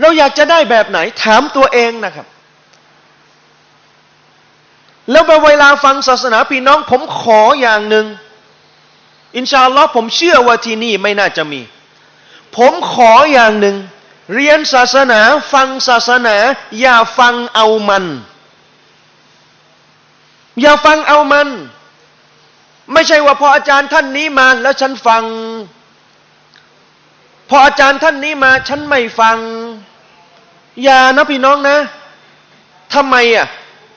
เราอยากจะได้แบบไหน ถามตัวเองนะครับ แล้วเวลาฟังศาสนาพี่น้อง ผมขออย่างหนึ่งอินชาอัลลอฮ์ผมเชื่อว่าที่นี่ไม่น่าจะมี ผมขออย่างหนึ่ง เรียนศาสนาฟังศาสนา อย่าฟังเอามัน อย่าฟังเอามัน ไม่ใช่ว่าพออาจารย์ท่านนี้มาแล้วฉันฟัง พออาจารย์ท่านนี้มาฉันไม่ฟัง อย่านะพี่น้องนะทำไมอะ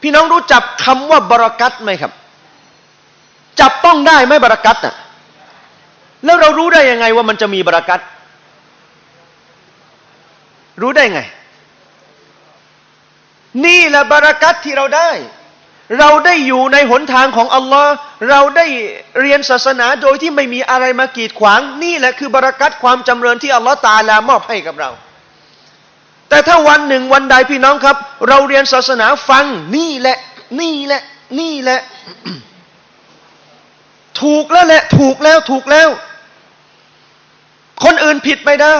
พี่น้องรู้จักคำว่าบรากัตไหมครับ จับต้องได้ไหมบรากัตอะ แล้วเรารู้ได้ยังไงว่ามันจะมีบรากัตรู้ได้ไง นี่แหละบรากัตที่เราได้ เราได้อยู่ในหนทางของอัลลอฮ์เราได้เรียนศาสนาโดยที่ไม่มีอะไรมากีดขวาง นี่แหละคือบรากัตความจำเริญที่อัลลอฮ์ตาลามอบให้กับเรา แต่ถ้าวันหนึ่งวันใดพี่น้องครับ เราเรียนศาสนาฟังนี่แหละ นี่แหละ นี่แหละ ถูกแล้วแหละ ถูกแล้วถูกแล้ว คนอื่นผิดไม่ได้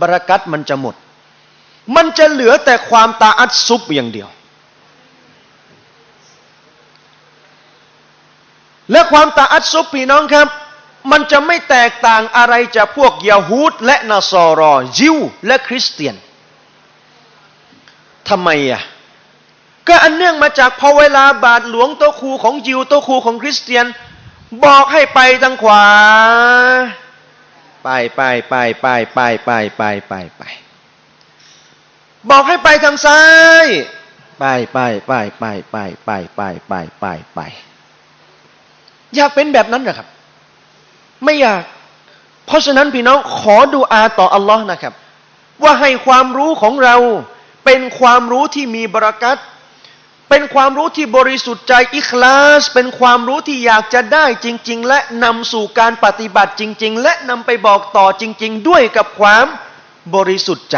บรากัตมันจะหมด มันจะเหลือแต่ความตาอัดซุบอย่างเดียว และความตาอัดซุบพี่น้องครับ มันจะไม่แตกต่างอะไรจากพวกยาฮูดและนาซอรอยิวและคริสเตียนทำไมอะก็อันเนื่องมาจากพอเวลาบาทหลวงโตครูของยิวโตครูของคริสเตียน บอกให้ไปทางขวา ไปไปไปไปไปไปไปไปไปบอกให้ไปทางซ้าย ไปไปไปไปไปไปไปไปไปไปอยากเป็นแบบนั้นเหรอครับ ไม่อยาก เพราะฉะนั้นพี่น้องขอดูอาต่ออัลลอฮ์นะครับ ว่าให้ความรู้ของเราเป็นความรู้ที่มีบรากัตเป็นความรู้ที่บริสุทธิ์ใจอิคลาส เป็นความรู้ที่อยากจะได้จริง ๆ และนำสู่การปฏิบัติจริง ๆ และนำไปบอกต่อจริง ๆ ด้วยกับความบริสุทธิ์ใจ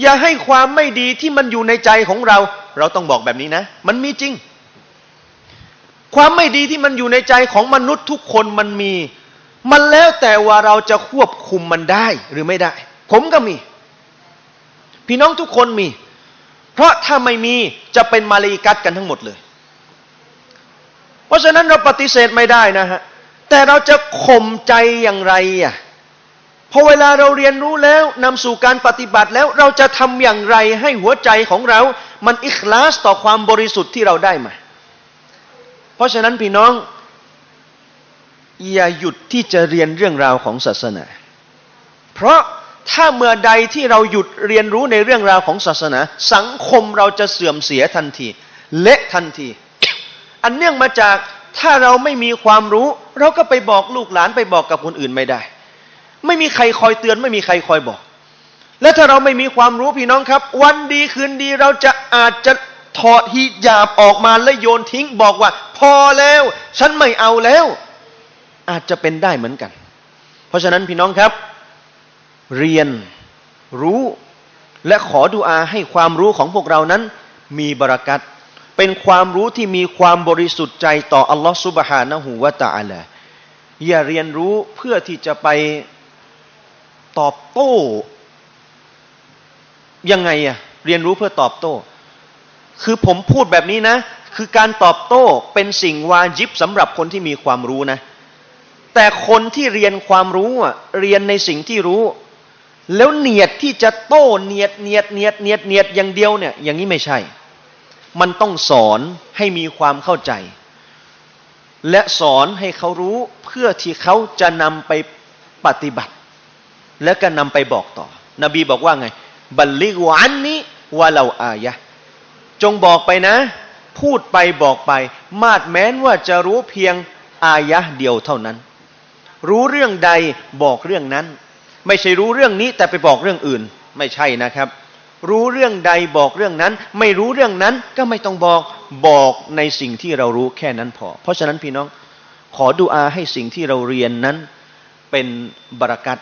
อย่าให้ความไม่ดีที่มันอยู่ในใจของเรา เราต้องบอกแบบนี้นะ มันมีจริง ความไม่ดีที่มันอยู่ในใจของมนุษย์ทุกคนมันมี มันแล้วแต่ว่าเราจะควบคุมมันได้หรือไม่ได้ ผมก็มี พี่น้องทุกคนมี เพราะถ้าไม่มีจะเป็นมาลีกัดกันทั้งหมดเลย เพราะฉะนั้นเราปฏิเสธไม่ได้นะฮะ แต่เราจะข่มใจอย่างไรอะพอเวลาเราเรียนรู้แล้วนำสู่การปฏิบัติแล้วเราจะทำอย่างไรให้หัวใจของเรา มันอิคลาสต่อความบริสุทธิ์ที่เราได้มา เพราะฉะนั้นพี่น้องอย่าหยุดที่จะเรียนเรื่องราวของศาสนา เพราะถ้าเมื่อใดที่เราหยุดเรียนรู้ในเรื่องราวของศาสนา สังคมเราจะเสื่อมเสียทันที เละทันที อันเนื่องมาจากถ้าเราไม่มีความรู้ เราก็ไปบอกลูกหลานไปบอกกับคนอื่นไม่ได้ ไม่มีใครคอยเตือน ไม่มีใครคอยบอก และถ้าเราไม่มีความรู้พี่น้องครับ วันดีคืนดีเราจะอาจจะ ถอดฮิญาบออกมาและโยนทิ้งบอกว่า พอแล้ว ฉันไม่เอาแล้ว อาจจะเป็นได้เหมือนกัน เพราะฉะนั้นพี่น้องครับ เรียนรู้และขอดุอาให้ความรู้ของพวกเรานั้น มีบรากัตเป็นความรู้ที่มีความบริสุทธิ์ใจต่ออัลลอฮฺสุบฮานะฮูวะตะอาลาอย่าเรียนรู้เพื่อที่จะไปตอบโต้ยังไงอะเรียนรู้เพื่อตอบโต้ คือผมพูดแบบนี้นะ คือการตอบโต้เป็นสิ่งวาจิบสำหรับคนที่มีความรู้นะ แต่คนที่เรียนความรู้เรียนในสิ่งที่รู้ แล้วเนียดที่จะโต้เนียดเนียดเนียดเนียดเนียดอย่างเดียวเนี่ย อย่างนี้ไม่ใช่ มันต้องสอนให้มีความเข้าใจ และสอนให้เขารู้เพื่อที่เขาจะนำไปปฏิบัติ และก็นำไปบอกต่อ นบีบอกว่าไง บัลลิกวันนี้ว่าเราอายะ จงบอกไปนะ พูดไปบอกไป มาดแม้นว่าจะรู้เพียงอายะเดียวเท่านั้น รู้เรื่องใดบอกเรื่องนั้น ไม่ใช่รู้เรื่องนี้แต่ไปบอกเรื่องอื่น ไม่ใช่นะครับ รู้เรื่องใดบอกเรื่องนั้น ไม่รู้เรื่องนั้นก็ไม่ต้องบอกบอกในสิ่งที่เรารู้แค่นั้นพอ เพราะฉะนั้นพี่น้องขอดูอาให้สิ่งที่เราเรียนนั้นเป็นบรากัต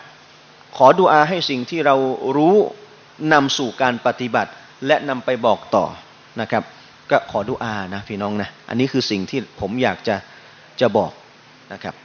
ขอดูอาให้สิ่งที่เรารู้นำสู่การปฏิบัติ และนำไปบอกต่อ นะครับ ก็ขอดุอานะพี่น้องนะ อันนี้คือสิ่งที่ผมอยากจะจะบอกนะครับ